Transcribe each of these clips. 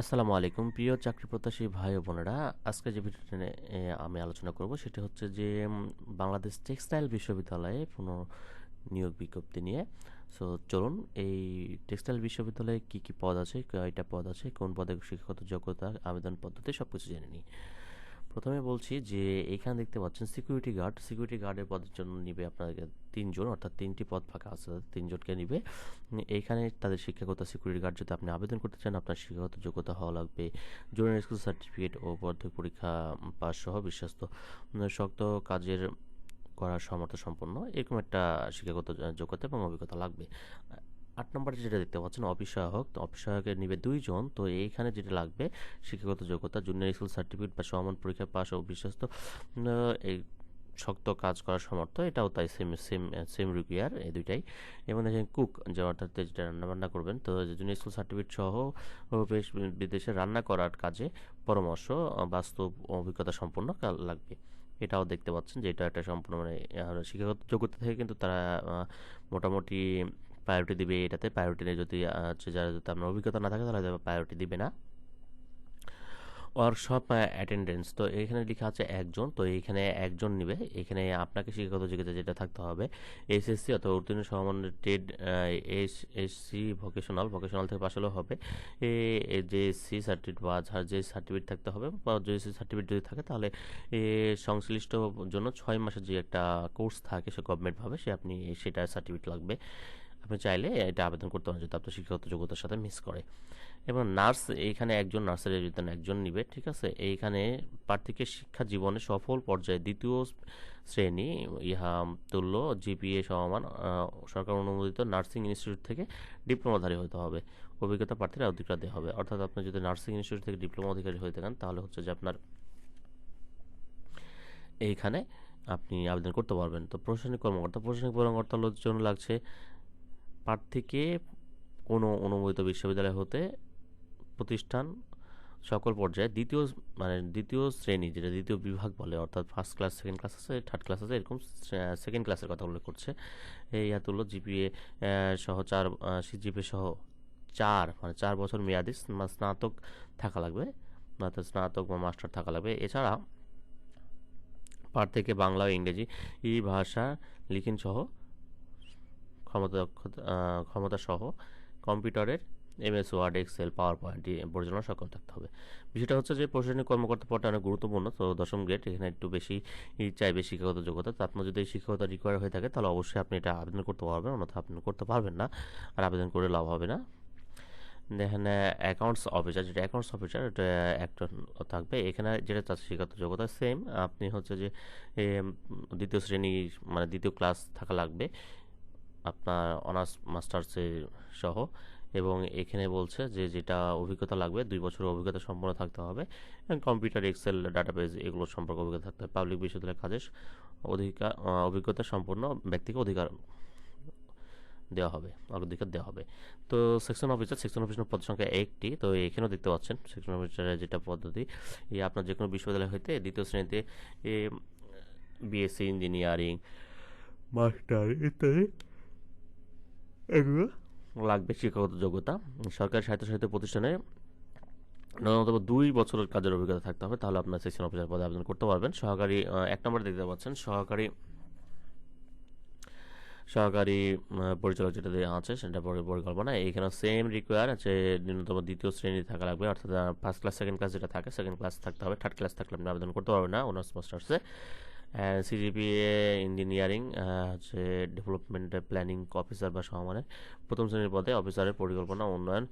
আসসালামু আলাইকুম। প্রিয় চাকরি প্রত্যাশী ভাই ও বোনেরা, আজকে যে ভিডিওটি আমি আলোচনা করব সেটি হচ্ছে যে বাংলাদেশ টেক্সটাইল বিশ্ববিদ্যালয়ে পুনঃ নিয়োগ বিজ্ঞপ্তি নিয়ে। সো চলুন, এই টেক্সটাইল বিশ্ববিদ্যালয়ে কি কি পদ আছে কয়টা পদ আছে, কোন পদে শিক্ষাগত যোগ্যতা, আবেদন পদ্ধতি সব কিছু জেনে নিই। প্রথমে বলছি যে, এখানে দেখতে পাচ্ছেন সিকিউরিটি গার্ড সিকিউরিটি গার্ডের পদের জন্য নিবে আপনাদের তিনজন, অর্থাৎ তিনটি পদ ফাঁকা আছে তিনজনকে নিবে। এখানে তাদের শিক্ষাগত সিকিউরিটি গার্ড যদি আপনি আবেদন করতে চান, আপনার শিক্ষাগত যোগ্যতা হওয়া লাগবে। জুনিয়র স্কুল সার্টিফিকেট ও বর্ধক পরীক্ষা পাস সহ বিশ্বস্ত। শক্ত কাজের করার সমর্থ সম্পন্ন, এরকম একটা শিক্ষাগত যোগ্যতা এবং অভিজ্ঞতা লাগবে। আট নম্বরে যেটা দেখতে পাচ্ছেন অফিস সহায়ক তো অফিস সহায়কের নিবে দুইজন। তো এইখানে যেটা লাগবে, শিক্ষাগত যোগ্যতা জুনিয়র স্কুল সার্টিফিকেট বা সমান পরীক্ষা পাস ও বিশ্বস্ত এই শক্ত কাজ করার সমর্থ এটাও তাই সেম সেম সেম রিকোয়ার এই দুইটাই। এবং দেখেন কুক যে অর্থাৎ যেটা রান্নাবান্না করবেন, তো জুনিয়র স্কুল সার্টিফিকেট সহ বেশ বিদেশে রান্না করার কাজে পরামর্শ, বাস্তব অভিজ্ঞতা সম্পন্ন লাগবে। এটাও দেখতে পাচ্ছেন যে এটা একটা সম্পূর্ণ মানে শিক্ষাগত যোগ্যতা থেকে কিন্তু তারা মোটামুটি প্রায়োরিটি দিবে এটাতে প্রায়োরিটি নেই যদি হচ্ছে যারা যদি আপনার অভিজ্ঞতা না থাকে তাহলে প্রায়োরিটি দিবে না। ওয়ার্কশপ অ্যাটেন্ডেন্স তো এখানে লেখা আছে একজন, তো এখানে একজন নিবে। এখানে আপনাকে শিক্ষাগত যোগ্যতা যেটা থাকতে হবে এসএসসি অথবা উত্তীর্ণ সমান trade S S C vocational vocational থেকে পাশ হলেও হবে। এ যে সি সার্টিফিকেট বা যে সার্টিফিকেট থাকতে হবে, বা যে সার্টিফিকেট যদি থাকে তাহলে, এ, সংশ্লিষ্ট জন্য ছয় মাসের যে একটা কোর্স থাকে সে গভর্নমেন্টভাবে সে আপনি সেটা সার্টিফিকেট লাগবে। আপনি চাইলে এটা আবেদন করতে পারেন যদি আপনার শিক্ষাগত যোগ্যতার সাথে মিস করে। এবং নার্স এইখানে একজন নার্সের যদি একজন নিবে ঠিক আছে? এইখানে প্রার্থীকে শিক্ষা জীবনে সফল পর্যায়ে দ্বিতীয় শ্রেণি ইহা তুল্য জিপিএ সমমান আহ, সরকার অনুমোদিত নার্সিং ইনস্টিটিউট থেকে ডিপ্লোমাধারী হতে হবে। অভিজ্ঞতা প্রার্থীরা অধিকার দেওয়া হবে। অর্থাৎ আপনি যদি নার্সিং ইনস্টিটিউট থেকে ডিপ্লোমা অধিকারী হয়ে থাকেন তাহলে হচ্ছে যে আপনার এইখানে আপনি আবেদন করতে পারবেন। তো প্রশাসনিক কর্মকর্তা প্রশাসনিক কর্মকর্তার জন্য লাগছে। প্রার্থীকে কোনো অনুমোদিত বিশ্ববিদ্যালয় হতে প্রতিষ্ঠান সকল পর্যায়ে দ্বিতীয় মানে দ্বিতীয় শ্রেণি, যেটা দ্বিতীয় বিভাগ বলে, অর্থাৎ ফার্স্ট ক্লাস সেকেন্ড ক্লাস আছে থার্ড ক্লাস আছে, এরকম সেকেন্ড ক্লাসের কথা উল্লেখ করছে। এই তুল্য জিপিএ সহ চার সিজিপিএ সহ চার মানে চার বছর মেয়াদি স্না- স্নাতক থাকা লাগবে স্নাতক বা মাস্টার থাকা লাগবে। এছাড়া প্রার্থীকে বাংলা ও ইংরেজি এই ভাষা লিখিন সহ ক্ষমতা দক্ষতা আহ, ক্ষমতা সহ কম্পিউটারের M S Word Excel PowerPoint পরিচালনা সক্ষম থাকতে হবে। বিষয়টা হচ্ছে যে প্রশাসনিক কর্মকর্তা পদটা অনেক গুরুত্বপূর্ণ তো দশম গ্রেড এখানে একটু বেশি চাইবে শিক্ষাগত যোগ্যতা। তো আপনার যদি এই শিক্ষাগত রিকোয়ার হয়ে থাকে তাহলে অবশ্যই আপনি এটা আবেদন করতে পারবেন অন্যথা আপনি করতে পারবেন না আর আবেদন করে লাভ হবে না। এখানে অ্যাকাউন্টস অফিসার যেটা অ্যাকাউন্টস অফিসার এটা একটা থাকবে। এখানে যেটা তার শিক্ষাগত যোগ্যতা সেম আপনি হচ্ছে যে দ্বিতীয় শ্রেণি মানে দ্বিতীয় ক্লাস থাকা লাগবে। আপনার অনার্স মাস্টার্সে সহ। এবং এখানে বলছে যে যেটা অভিজ্ঞতা লাগবে, দুই বছরের অভিজ্ঞতা সম্পন্ন থাকতে হবে। কম্পিউটার এক্সেল ডাটাবেজ এগুলো সম্পর্কে অভিজ্ঞতা থাকতে হবে। পাবলিক বিশ্ববিদ্যালয়ের কাজে অধিকার অভিজ্ঞতা সম্পন্ন ব্যক্তিকে অধিকার দেওয়া হবে অধিকার দেওয়া হবে। তো সেকশন অফিসার সেকশন অফিসার পদ সংখ্যা একটি। তো এখানেও দেখতে পাচ্ছেন সেকশন অফিসারের যেটা পদ্ধতি, এই আপনার যে কোনো বিশ্ববিদ্যালয় হইতে দ্বিতীয় শ্রেণীতে বিএসসি ইঞ্জিনিয়ারিং মাস্টার ইত্যাদি। লাগবে শিক্ষাগত যোগ্যতা। সরকারি স্বায়ত্তশাসিত প্রতিষ্ঠানে ন্যূনতম দুই বছরের কাজের অভিজ্ঞতা থাকতে হবে, তাহলে আপনার সেকশন অফিসার পদে আবেদন করতে পারবেন। সহকারী এক নম্বরে দেখতে পাচ্ছেন, সহকারী সহকারী পরিচালক যেটা আছে, সেটা পরে, পরিকল্পনা। এইখানে সেম রিকোয়ার আছে, ন্যূনতম দ্বিতীয় শ্রেণি থাকা লাগবে, অর্থাৎ ফার্স্ট ক্লাস সেকেন্ড ক্লাস যেটা থাকে সেকেন্ড ক্লাস থাকতে হবে থার্ড ক্লাস থাকলে আপনি আবেদন করতে পারবেন না honours মাস্টার্সে C G P A engineering হচ্ছে ডেভেলপমেন্ট প্ল্যানিং অফিসার বা সমানের প্রথম শ্রেণির পদে অফিসারের পরিকল্পনা উন্নয়ন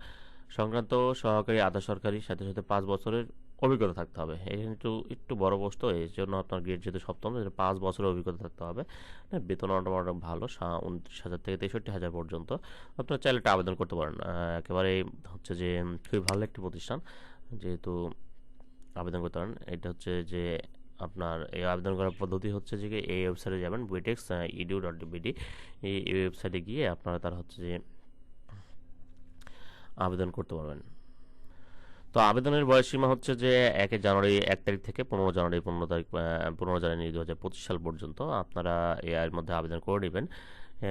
সংক্রান্ত সহকারী আধা সরকারি, সাথে সাথে পাঁচ বছরের অভিজ্ঞতা থাকতে হবে। এখানে একটু একটু বড় পোস্ট তো এই জন্য আপনার গ্রেড যেহেতু সপ্তম এর পাঁচ বছরের অভিজ্ঞতা থাকতে হবে। বেতন মোটামুটি ভালো উনত্রিশ হাজার থেকে তেষট্টি হাজার পর্যন্ত। আপনার চাইলে এটা আবেদন করতে পারেন একেবারে হচ্ছে যে, খুবই ভালো একটি প্রতিষ্ঠান, যেহেতু আবেদন করতে পারেন। এটা হচ্ছে যে আপনার এই আবেদন করার পদ্ধতি হচ্ছে যে এই ওয়েবসাইটে যাবেন বুয়েটেক্স ইডিউ ডট বিডি এই ওয়েবসাইটে গিয়ে আপনারা তার হচ্ছে যে আবেদন করতে পারবেন। তো আবেদনের বয়সসীমা হচ্ছে যে একে জানুয়ারি এক তারিখ থেকে পনেরো জানুয়ারি পনেরো তারিখ পনেরো জানুয়ারি দু হাজার পঁচিশ সাল পর্যন্ত আপনারা এর মধ্যে আবেদন করে নেবেন।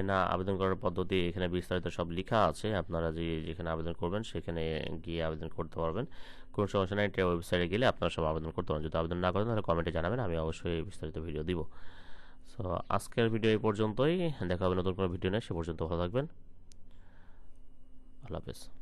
না, আবেদন করার পদ্ধতি এখানে বিস্তারিত সব লেখা আছে। আপনারা যে যেখানে আবেদন করবেন সেখানে গিয়ে আবেদন করতে পারবেন। কোনো সমস্যা নেই, এটা ওয়েবসাইটে গেলে আপনারা সব আবেদন করতে পারেন যদি আবেদন না করেন তাহলে কমেন্টে জানাবেন, আমি অবশ্যই বিস্তারিত ভিডিও দিব। সো আজকের ভিডিও এই পর্যন্তই। দেখা হবে নতুন কোনো ভিডিও নেই সে পর্যন্ত ভালো থাকবেন। আল্লাহ হাফেজ।